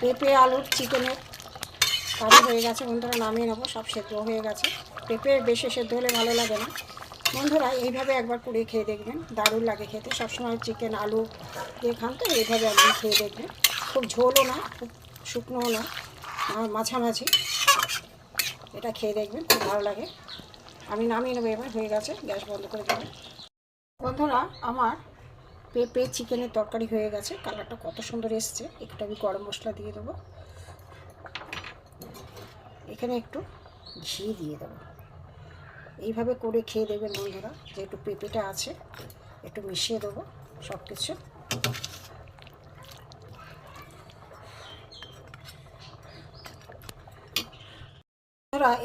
পেঁপে, আলুর, চিকেনের কারি হয়ে গেছে। বন্ধুরা, নামিয়ে নেব, সব সেদ্ধ হয়ে গেছে। পেঁপে বেশি সেদ্ধ হলে ভালো লাগে না। বন্ধুরা, এইভাবে একবার করে খেয়ে দেখবেন, দারুণ লাগে খেতে। সবসময় চিকেন, আলু দিয়ে খান তো, এইভাবে একবার খেয়ে দেখবেন। খুব ঝোলও না, খুব শুকনোও না মাঝামাঝি এটা খেয়ে দেখবেন, খুব ভালো লাগে। আমি নামিয়ে নেব, এবার হয়ে গেছে, গ্যাস বন্ধ করে দেবেন বন্ধুরা, আমার পেঁপে চিকেনের তরকারি হয়ে গেছে। কালারটা কত সুন্দর এসছে। একটু আমি গরম মশলা দিয়ে দেবো। এখানে একটু ঘি দিয়ে দেবো। এইভাবে করে খেয়ে দেবেন বন্ধুরা। যে একটু পেঁপেটা আছে, একটু মিশিয়ে দেবো সব কিছু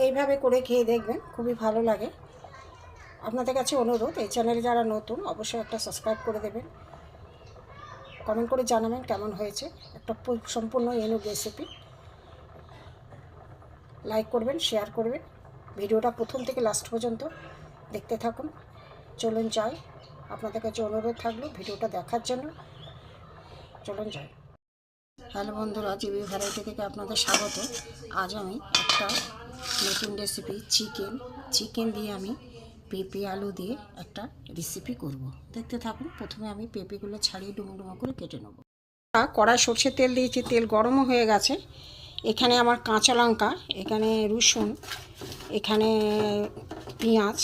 এইভাবে করে খেয়ে দেখবেন। খুবই ভালো লাগে। আপনাদের কাছে অনুরোধ, এই চ্যানেলে যারা নতুন, অবশ্যই একটা সাবস্ক্রাইব করে দেবেন। কমেন্ট করে জানাবেন কেমন হয়েছে। একটা সম্পূর্ণ এনু রেসিপি লাইক করবেন শেয়ার করবেন। ভিডিওটা প্রথম থেকে লাস্ট পর্যন্ত দেখতে থাকুন। চলুন যাই। আপনাদের কাছে অনুরোধ থাকল ভিডিওটা দেখার জন্য। চলুন যাই। হ্যালো বন্ধুরা, জিবি ভ্যারাইটি থেকে আপনাদের স্বাগত। আজ আমি একটা নতুন রেসিপি চিকেন চিকেন দিয়ে আমি পেঁপে আলু দিয়ে একটা রেসিপি করব। দেখতে থাকুন, প্রথমে আমি পেঁপেগুলো ছাড়িয়ে ডুমো ডুমো করে কেটে নেব। কড়াই সর্ষের তেল দিয়েছি, তেল গরমও হয়ে গেছে। এখানে আমার কাঁচা লঙ্কা, এখানে রসুন, এখানে পেঁয়াজ,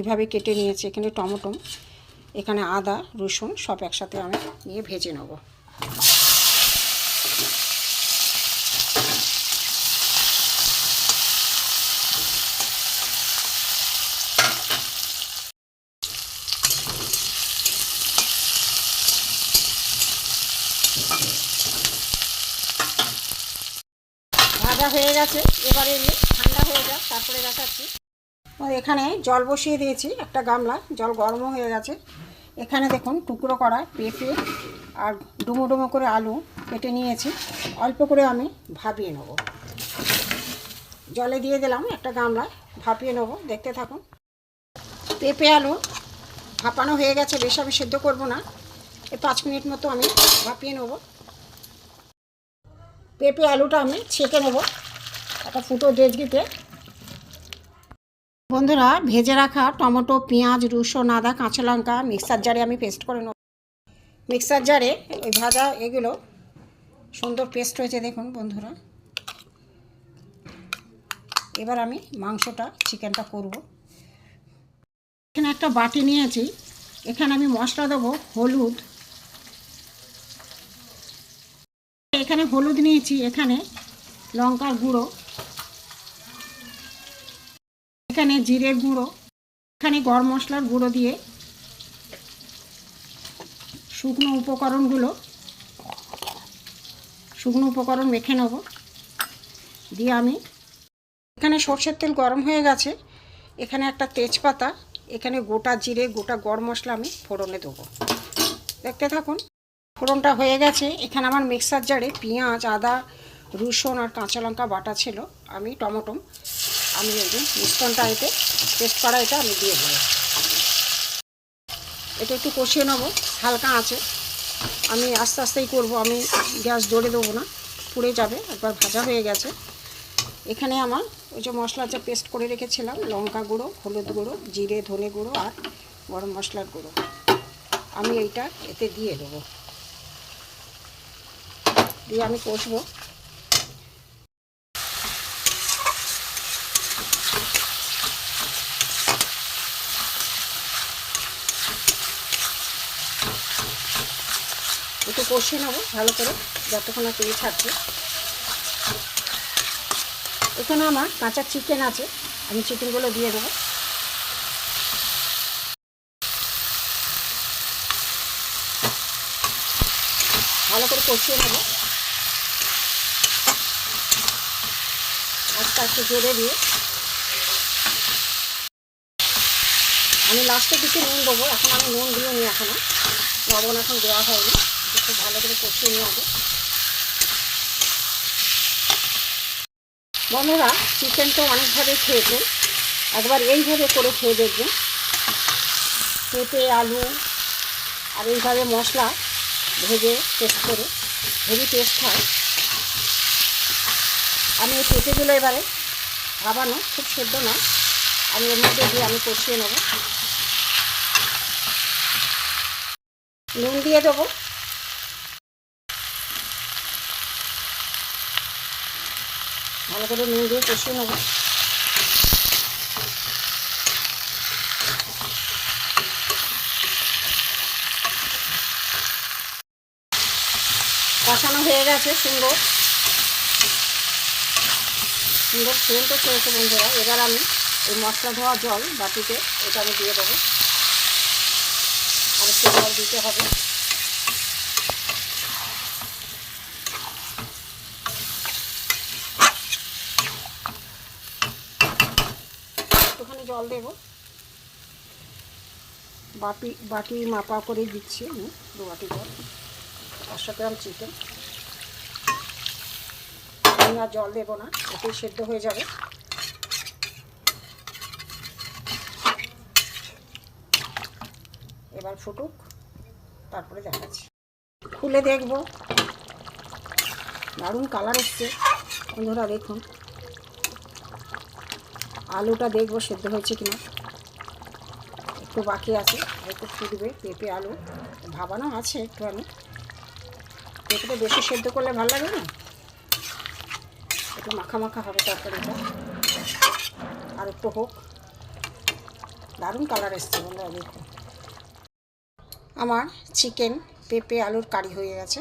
এভাবে কেটে নিয়েছি। এখানে টমেটো, এখানে আদা, রসুন সব একসাথে আমি নিয়ে ভেজে নেব। ভাজা হয়ে গেছে, এবারে এমনি ঠান্ডা হয়ে যাক, তারপরে দেখাচ্ছি। এখানে জল বসিয়ে দিয়েছি, একটা গামলা, জল গরমও হয়ে গেছে। এখানে দেখুন, টুকরো করা পেঁপে আর ডুমো ডুমো করে আলু কেটে নিয়েছি। অল্প করে আমি ভাপিয়ে নেব। জলে দিয়ে দিলাম একটা গামলা, ভাপিয়ে নেব, দেখতে থাকুন। পেঁপে আলু ভাপানো হয়ে গেছে বেশ আমি সেদ্ধ করব না। পাঁচ মিনিট মতো আমি ভাপিয়ে নেব। পেঁপে, আলুটা আমি ছেঁকে নেব একটা ফুটো ডেজগিতে বন্ধুরা, ভেজে রাখা টমেটো, পেঁয়াজ, রসুন, আদা, কাঁচা লঙ্কা মিক্সার জারে আমি পেস্ট করে নেব। মিক্সার জারে ওই ভাজা এগুলো সুন্দর পেস্ট হয়েছে দেখুন বন্ধুরা। এবার আমি মাংসটা, চিকেনটা করব। এখানে একটা বাটি নিয়েছি। এখানে আমি মশলা দেবো, হলুদ এখানে হলুদ নিয়েছি, এখানে লঙ্কার গুঁড়ো, এখানে জিরের গুঁড়ো, এখানে গরম মশলার গুঁড়ো দিয়ে শুকনো উপকরণগুলো, শুকনো উপকরণ মেখে নেব, দিয়ে আমি এখানে সর্ষের তেল গরম হয়ে গেছে, এখানে একটা তেজপাতা, এখানে গোটা জিরে, গোটা গরম মশলা আমি ফোড়নে দেবো। দেখতে থাকুন। ফোড়নটা হয়ে গেছে। এখানে আমার মিক্সার জারে পেঁয়াজ, আদা, রসুন আর কাঁচা লঙ্কা বাটা ছিল। আমি টমেটো, আমি যে মিশ্রণটা এতে পেস্ট করা, এটা আমি দিয়ে দেবো। এটা একটু কষিয়ে নেব, হালকা আছে। আমি আস্তে আস্তেই করব, আমি গ্যাস জোরে দেবো না, পুড়ে যাবে, একবার ভাজা হয়ে গেছে। এখানে আমার ওই যে মশলা যা পেস্ট করে রেখেছিলাম, লঙ্কা গুঁড়ো, হলুদ গুঁড়ো, জিরে, ধনে গুঁড়ো আর গরম মশলার গুঁড়ো। আমি এইটা এতে দিয়ে দেবো। দিয়ে আমি কষবো। একটু কষিয়ে নেব ভালো করে, যতক্ষণ না তেল ছাড়ছে। এখানে আমার কাঁচা চিকেন আছে, আমি চিকেনগুলো দিয়ে দেবো। ভালো করে কষিয়ে নেব। আস্তে জোরে দিয়ে আমি লাস্টে কিছু নুন দেবো। এখন আমি নুন দিয়ে নিই এখনও লবণ এখন দেওয়া হয়নি। একটু ভালো করে কষিয়ে নিয়ে হবে বন্ধুরা চিকেন তো অনেকভাবে খেয়েছেন। একবার এইভাবে করে খেয়ে দেখবেন। পেঁপে, আলু আর এইভাবে মশলা ভেজে টেস্ট করে। হেভি টেস্ট হয়। আমি এই পেঁপেগুলো এবারে ভাবানো, খুব সেদ্ধ না আমি এর মধ্যে দিয়ে আমি কষিয়ে নেব। নুন দিয়ে দেবো। ভালো করে নুন দিয়ে কষিয়ে নেব। কষানো হয়ে গেছে, সুন্দর। সুন্দর সেন্টও চলছে বন্ধুরা। এবার আমি এই মশলা ধোয়া জল বাটিতে, এটা আমি দিয়ে দেবো। আর একটু জল দিতে হবে। একটুখানি জল দেবো। বাটি বাটি মাপা করে দিচ্ছি আমি দু বাটি জল। পাঁচশো গ্রাম চিকেন। আমি আর জল দেবো না এতেই সেদ্ধ হয়ে যাবে। এবার ফুটুক, তারপরে দেখাচ্ছি। খুলে দেখব। দারুণ কালার এসছে, বন্ধুরা দেখুন। আলুটা দেখব সেদ্ধ হয়েছে কিনা। একটু বাকি আছে, একটু ফুটবে পেঁপে, আলু। ভাবানো আছে একটু আমি পেঁপেটা বেশি সেদ্ধ করলে ভালো লাগে না? একটু মাখা মাখা হবে তরকারিটা আর একটু হোক। দারুণ কালার এসছে বন্ধুরা আমার চিকেন পেঁপে, আলুর কারি হয়ে গেছে।